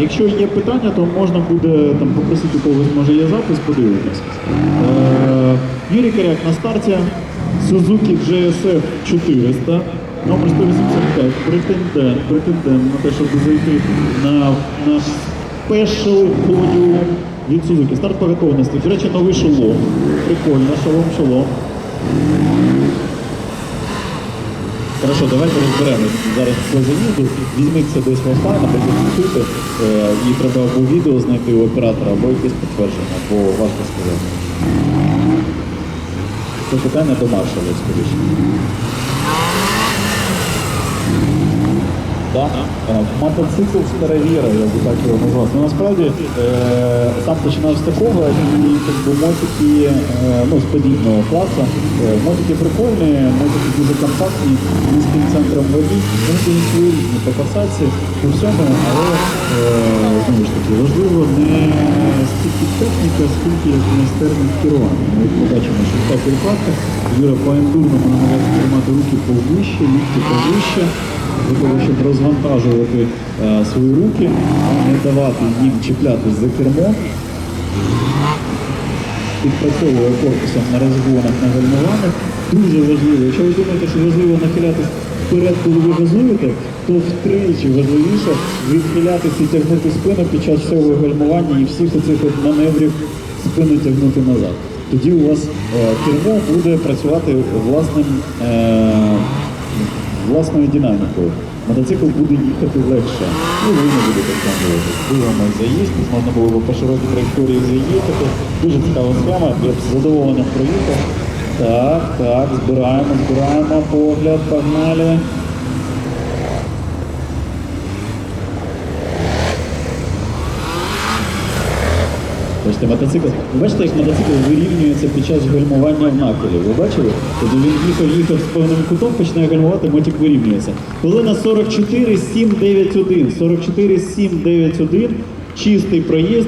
якщо є питання, то можна буде там попросити когось, може є запис, подивитись. Е, Юрій Коряк на старті Suzuki GSF 400, номер 185, претендент, претендент на те, щоб зайти на наш спешл подіум від Suzuki. Старт по готовності. До речі, новий шолом. Прикольно, шолом, шолом. Хорошо, давайте розберемо зараз по заїзду. Візьміть це десь в офлайн, або зафіксуйте. Е, І треба або відео знайти у оператора, або якесь підтвердження, бо важко сказати. Це питання до маршала, скоріше. Да? Мотоцикл старовіра, я би так його назвав. Ну, насправді е, сам починав з такого, і якби, мотики е, ну, з подібного класу. Е, мотики прикольні, мотики дуже компактні, з центром ваги, вони свої різні по посадці, по всьому, але знову ж таки важливо не стільки техніка, скільки як керування. Ми побачимо, що та перекладка, Юра по ендурному намагається тримати руки повище, лікті повище для того, щоб розвантажувати е, свої руки, не давати їм чіплятись за кермо. Підпрацьовує корпусом на розгонах, на гальмуваннях. Дуже важливо. Якщо ви думаєте, що важливо нахилятись вперед, коли ви газуєте, то втричі важливіше відхилятися і тягнути спину під час всього гальмування і всіх оцих от маневрів спину тягнути назад. Тоді у вас е, кермо буде працювати власним е, власною динамікою. Мотоцикл буде їхати легше. Ну, ви не будете втомлювати. Дивимо заїзд, можна було б по широкій траєкторії заїхати. Дуже цікава схема, я б з задоволенням проїхав. Так, так, збираємо, збираємо погляд, погнали. Бачите, мотоцикл. Ви бачите, як мотоцикл вирівнюється під час гальмування в наколі. Ви бачили? Тобто він їхав, їхав з певним кутом, починає гальмувати, мотик вирівнюється. Коли на 44 7 9 1, 44 7 9 1, чистий проїзд,